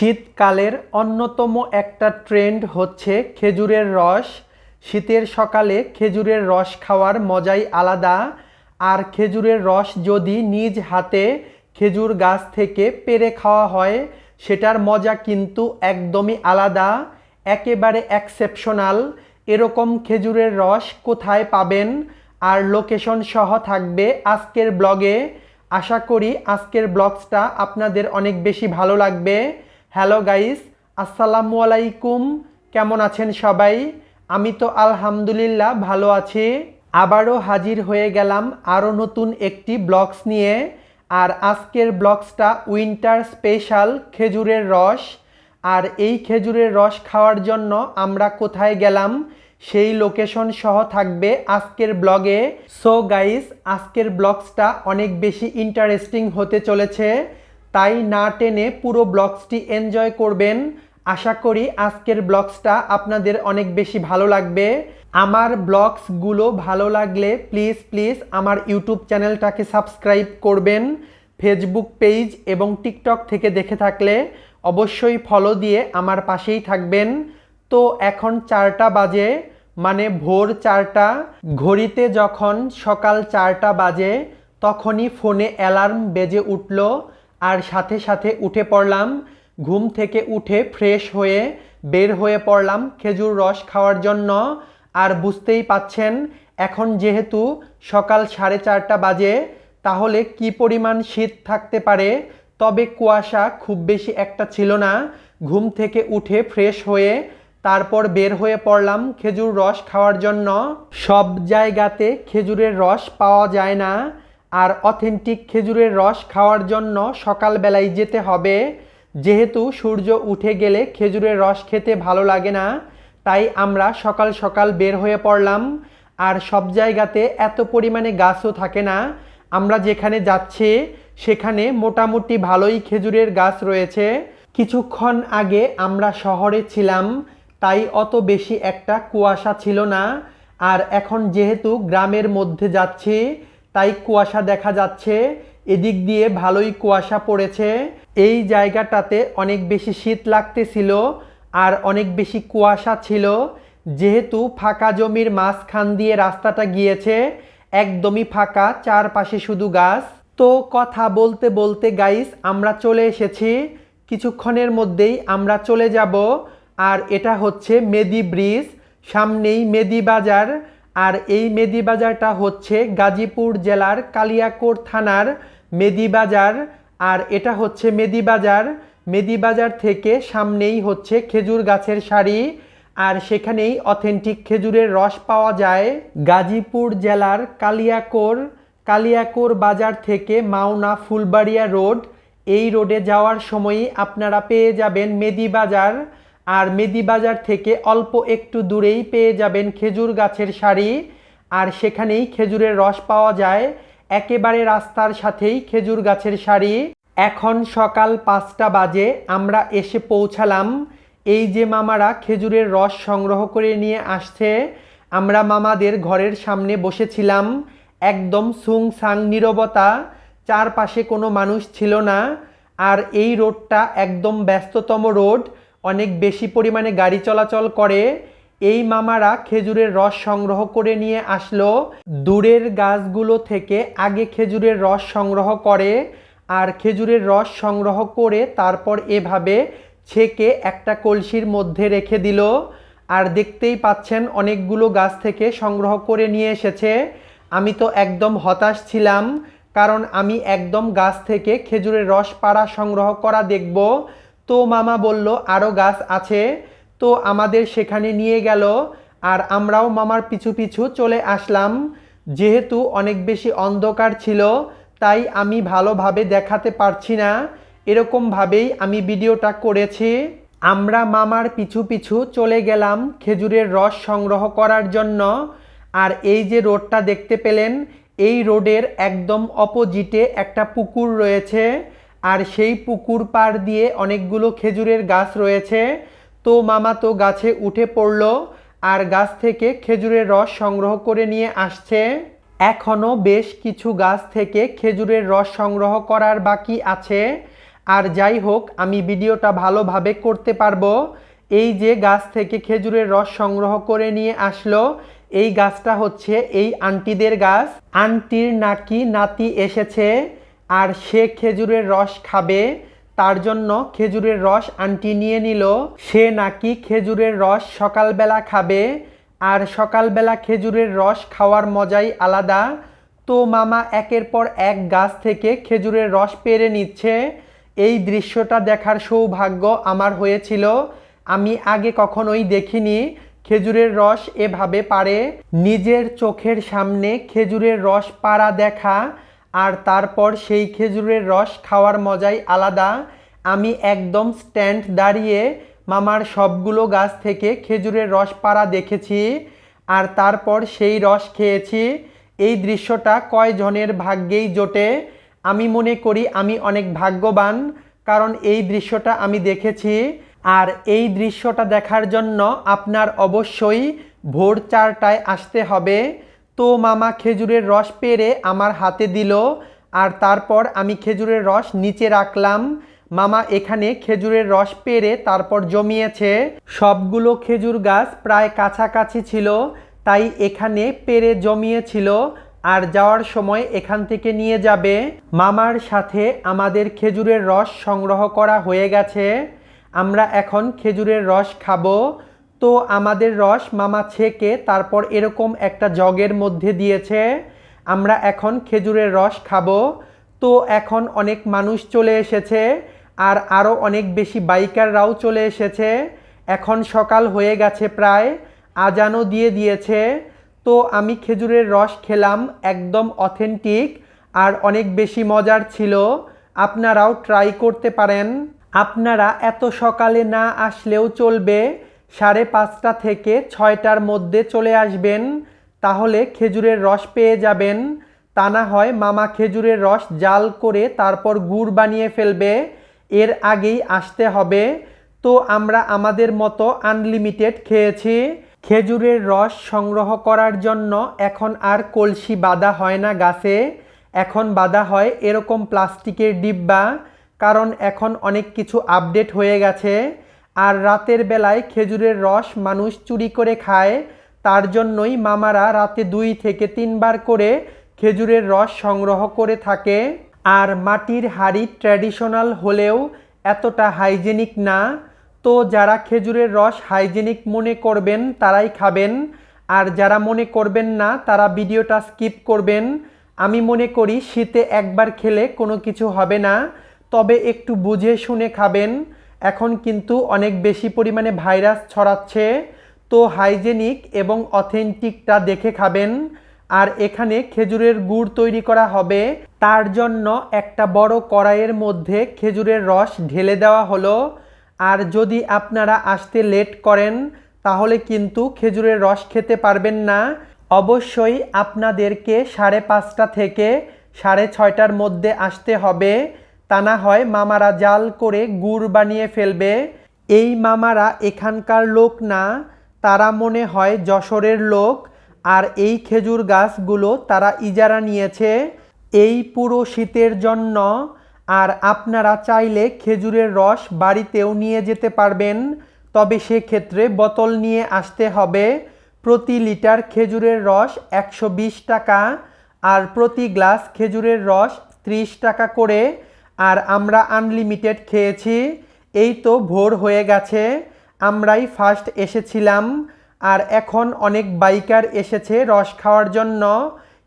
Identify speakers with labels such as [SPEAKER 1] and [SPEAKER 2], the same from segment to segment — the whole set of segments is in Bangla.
[SPEAKER 1] শীতকালের অন্যতম একটা ট্রেন্ড হচ্ছে খেজুরের রস। শীতের সকালে খেজুরের রস খাওয়ার মজাই আলাদা। আর খেজুরের রস যদি নিজ হাতে খেজুর গাছ থেকে পেরে খাওয়া হয়, সেটার মজা কিন্তু একদমই আলাদা, একেবারে এক্সেপশনাল এরকম খেজুরের রস কোথায় পাবেন? আর লোকেশন সহ থাকবে আজকের ব্লগে আশা করি আজকের ব্লগসটা আপনাদের অনেক বেশি ভালো লাগবে। হ্যালো গাইস, আসসালামু আলাইকুম। কেমন আছেন সবাই? আমি তো আলহামদুলিল্লাহ ভালো আছি। আবারও হাজির হয়ে গেলাম আরও নতুন একটি ব্লগস নিয়ে। আর আজকের ব্লগসটা উইন্টার স্পেশাল খেজুরের রস। আর এই খেজুরের রস খাওয়ার জন্য আমরা কোথায় গেলাম সেই লোকেশন সহ থাকবে আজকের ব্লগে। সো গাইস আজকের ব্লগসটা অনেক বেশি ইন্টারেস্টিং হতে চলেছে। তাই না টেনে পুরো ব্লগসটি এনজয় করবেন। আশা করি আজকের ব্লগসটা আপনাদের অনেক বেশি ভালো লাগবে। আমার ব্লগসগুলো ভালো লাগলে প্লিজ প্লিজ আমার ইউটিউব চ্যানেলটাকে সাবস্ক্রাইব করবেন। ফেসবুক পেজ এবং টিকটক থেকে দেখে থাকলে অবশ্যই ফলো দিয়ে আমার পাশেই থাকবেন। তো এখন চারটা বাজে মানে ভোর চারটা। ঘড়িতে যখন সকাল চারটা বাজে, তখনই ফোনে অ্যালার্ম বেজে উঠল। আর সাথে সাথে উঠে পড়লাম। ঘুম থেকে উঠে ফ্রেশ হয়ে বের হয়ে পড়লাম খেজুর রস খাওয়ার জন্য। আর বুঝতেই পাচ্ছেন, এখন যেহেতু সকাল সাড়ে চারটা বাজে, তাহলে কি পরিমাণ শীত থাকতে পারে? তবে কুয়াশা খুব বেশি একটা ছিল না। ঘুম থেকে উঠে ফ্রেশ হয়ে তারপর বের হয়ে পড়লাম খেজুর রস খাওয়ার জন্য। সব জায়গাতে খেজুরের রস পাওয়া যায় না। আর অথেন্টিক খেজুরের রস খাওয়ার জন্য সকালবেলায় যেতে হবে। যেহেতু সূর্য উঠে গেলে খেজুরের রস খেতে ভালো লাগে না, তাই আমরা সকাল সকাল বের হয়ে পড়লাম। আর সব জায়গাতে এত পরিমাণে গাছও থাকে না। আমরা যেখানে যাচ্ছি, সেখানে মোটামুটি ভালোই খেজুরের গাছ রয়েছে। কিছুক্ষণ আগে আমরা শহরে ছিলাম, তাই অত বেশি একটা কুয়াশা ছিল না। আর এখন যেহেতু গ্রামের মধ্যে যাচ্ছি তাই কুয়াশা দেখা যাচ্ছে। এদিক দিয়ে ভালোই কুয়াশা পড়েছে। এই জায়গাটাতে অনেক বেশি শীত লাগতেছিল আর অনেক বেশি কুয়াশা ছিল। যেহেতু ফাঁকা জমির মাঝখান দিয়ে রাস্তাটা গিয়েছে, একদমই ফাঁকা, চারপাশে শুধু গাছ। তো কথা বলতে বলতে গাইস আমরা চলে এসেছি। কিছুক্ষণের মধ্যেই আমরা চলে যাব। আর এটা হচ্ছে মেদি ব্রিজ। সামনেই মেদি বাজার। আর এই মেদি বাজারটা হচ্ছে গাজীপুর জেলার কালিয়াকোট থানার মেদি বাজার আর এটা হচ্ছে মেদি বাজার মেদি বাজার থেকে সামনেই হচ্ছে খেজুর গাছের সারি। আর সেখানেই অথেন্টিক খেজুরের রস পাওয়া যায়। গাজীপুর জেলার কালিয়াকোর। কালিয়াকোর বাজার থেকে মাওনা ফুলবাড়িয়া রোড। এই রোডে যাওয়ার সময়ই আপনারা পেয়ে যাবেন মেদি বাজার আর মেদিবাজার থেকে অল্প একটু দূরেই পেয়ে যাবেন খেজুর গাছের সারি। আর সেখানেই খেজুরের রস পাওয়া যায়। একেবারে রাস্তার সাথেই খেজুর গাছের সারি। এখন সকাল পাঁচটা বাজে, আমরা এসে পৌঁছালাম। এই যে মামারা খেজুরের রস সংগ্রহ করে নিয়ে আসছে, আমরা মামাদের ঘরের সামনে বসেছিলাম। একদম সুং সাং নীরবতা, চারপাশে কোনো মানুষ ছিল না। আর এই রোডটা একদম ব্যস্ততম রোড। অনেক বেশি পরিমাণে গাড়ি চলাচল করে, এই মামারা খেজুরের রস সংগ্রহ করে নিয়ে আসলো। দূরের গাছগুলো থেকে আগে খেজুরের রস সংগ্রহ করে আর খেজুরের রস সংগ্রহ করে তারপর এভাবে ছেঁকে একটা কলসির মধ্যে রেখে দিল। আর দেখতেই পাচ্ছেন অনেকগুলো গাছ থেকে সংগ্রহ করে নিয়ে এসেছে। আমি তো একদম হতাশ ছিলাম, কারণ আমি একদম গাছ থেকে খেজুরের রস পাড়া সংগ্রহ করা দেখব। তো মামা বলল আরও গাছ আছে তো আমাদের সেখানে নিয়ে গেল। আর আমরাও মামার পিছু পিছু চলে আসলাম। যেহেতু অনেক বেশি অন্ধকার ছিল, তাই আমি ভালোভাবে দেখাতে পারছি না। এরকমভাবেই আমি ভিডিওটা করেছি। আমরা মামার পিছু পিছু চলে গেলাম খেজুরের রস সংগ্রহ করার জন্য। আর এই যে রোডটা দেখতে পেলেন, এই রোডের একদম অপোজিটে একটা পুকুর রয়েছে। আর সেই পুকুর পাড় দিয়ে অনেকগুলো খেজুরের গাছ রয়েছে। তো মামা তো গাছে উঠে পড়ল আর গাছ থেকে খেজুরের রস সংগ্রহ করে নিয়ে আসছে। এখনও বেশ কিছু গাছ থেকে খেজুরের রস সংগ্রহ করার বাকি আছে। আর যাই হোক, আমি ভিডিওটা ভালোভাবে করতে পারব। এই যে গাছ থেকে খেজুরের রস সংগ্রহ করে নিয়ে আসলো, এই গাছটা হচ্ছে এই আন্টিদের গাছ। আন্টির নাকি নাতি এসেছে। আর সে খেজুরের রস খাবে, তার জন্য খেজুরের রস আন্টি নিয়ে নিল। সে নাকি খেজুরের রস সকালবেলা খাবে, আর সকালবেলা খেজুরের রস খাওয়ার মজাই আলাদা। তো মামা একের পর এক গাছ থেকে খেজুরের রস পেরে নিচ্ছে। এই দৃশ্যটা দেখার সৌভাগ্য আমার হয়েছিল। আমি আগে কখনোই দেখিনি খেজুরের রস এভাবে পারে। নিজের চোখের সামনে খেজুরের রস পাড়া দেখা আর তারপর সেই খেজুরের রস খাওয়ার মজাই আলাদা। আমি একদম স্ট্যান্ড দাঁড়িয়ে মামার সবগুলো গাছ থেকে খেজুরের রস পাড়া দেখেছি আর তারপর সেই রস খেয়েছি। এই দৃশ্যটা কয়জনের ভাগ্যেই জোটে? আমি মনে করি আমি অনেক ভাগ্যবান, কারণ এই দৃশ্যটা আমি দেখেছি। আর এই দৃশ্যটা দেখার জন্য আপনার অবশ্যই ভোর চারটায় আসতে হবে। তো মামা খেজুরের রস পেরে আমার হাতে দিল, আর তারপর আমি খেজুরের রস নিচে রাখলাম। মামা এখানে খেজুরের রস পেরে তারপর জমিয়েছে। সবগুলো খেজুর গাছ প্রায় কাছাকাছি ছিল, তাই এখানে পেরে জমিয়েছিল, আর যাওয়ার সময় এখান থেকে নিয়ে যাবে। মামার সাথে আমাদের খেজুরের রস সংগ্রহ করা হয়ে গেছে। আমরা এখন খেজুরের রস খাব। তো আমাদের রস মামা ছেঁকে তারপর এরকম একটা জগের মধ্যে দিয়েছে। আমরা এখন খেজুরের রস খাব। তো এখন অনেক মানুষ চলে এসেছে আর আরও অনেক বেশি বাইকাররাও চলে এসেছে। এখন সকাল হয়ে গেছে প্রায়, আজানও দিয়ে দিয়েছে। তো আমি খেজুরের রস খেলাম, একদম অথেন্টিক আর অনেক বেশি মজার ছিল। আপনারাও ট্রাই করতে পারেন। আপনারা এত সকালে না আসলেও চলবে। সাড়ে পাঁচটা থেকে ছয়টার মধ্যে চলে আসবেন, তাহলে খেজুরের রস পেয়ে যাবেন। তা না হয় মামা খেজুরের রস জাল করে তারপর গুড় বানিয়ে ফেলবে। এর আগেই আসতে হবে। তো আমরা আমাদের মতো আনলিমিটেড খেয়েছি। খেজুরের রস সংগ্রহ করার জন্য এখন আর কলসি বাঁধা হয় না গাছে। এখন বাঁধা হয় এরকম প্লাস্টিকের ডিব্বা, কারণ এখন অনেক কিছু আপডেট হয়ে গেছে। আর রাতের বেলায় খেজুরের রস মানুষ চুরি করে খায়, তার জন্যই মামারা রাতে দুই থেকে তিনবার করে খেজুরের রস সংগ্রহ করে থাকে। আর মাটির হাড়ি ট্র্যাডিশনাল হলেও এতটা হাইজেনিক না। তো যারা খেজুরের রস হাইজেনিক মনে করবেন, তারাই খাবেন। আর যারা মনে করবেন না, তারা ভিডিওটা স্কিপ করবেন। আমি মনে করি শীতে একবার খেলে কোনো কিছু হবে না। তবে একটু বুঝে শুনে খাবেন। এখন কিন্তু অনেক বেশি পরিমাণে ভাইরাস ছড়াচ্ছে। তো হাইজেনিক এবং অথেন্টিকটা দেখে খাবেন। আর এখানে খেজুরের গুড় তৈরি করা হবে। তার জন্য একটা বড় কড়াইয়ের মধ্যে খেজুরের রস ঢেলে দেওয়া হলো। আর যদি আপনারা আসতে লেট করেন, তাহলে কিন্তু খেজুরের রস খেতে পারবেন না। অবশ্যই আপনাদেরকে সাড়ে পাঁচটা থেকে সাড়ে ছয়টার মধ্যে আসতে হবে। তা না হয় মামারা জাল করে গুড় বানিয়ে ফেলবে। এই মামারা এখানকার লোক না, তারা মনে হয় যশোরের লোক। আর এই খেজুর গাছগুলো তারা ইজারা নিয়েছে। এই পুরো শীতের জন্য। আর আপনারা চাইলে খেজুরের রস বাড়িতেও নিয়ে যেতে পারবেন। তবে সেক্ষেত্রে বোতল নিয়ে আসতে হবে। প্রতি লিটার খেজুরের রস একশো বিশ টাকা। আর প্রতি গ্লাস খেজুরের রস ত্রিশ টাকা করে। আর আমরা আনলিমিটেড খেয়েছি। এই তো ভোর হয়ে গেছে। আমরাই ফার্স্ট এসেছিলাম। আর এখন অনেক বাইকার এসেছে রস খাওয়ার জন্য।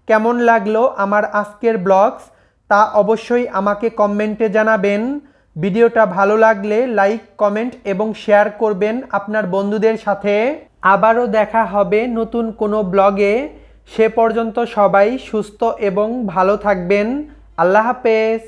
[SPEAKER 1] কেমন লাগল আমার আজকের ব্লগস তা অবশ্যই আমাকে কমেন্টে জানাবেন। ভিডিওটা ভালো লাগলে লাইক কমেন্ট এবং শেয়ার করবেন আপনার বন্ধুদের সাথে। আবারও দেখা হবে নতুন কোনো ব্লগে সে পর্যন্ত সবাই সুস্থ এবং ভালো থাকবেন। আল্লাহ হাফেজ।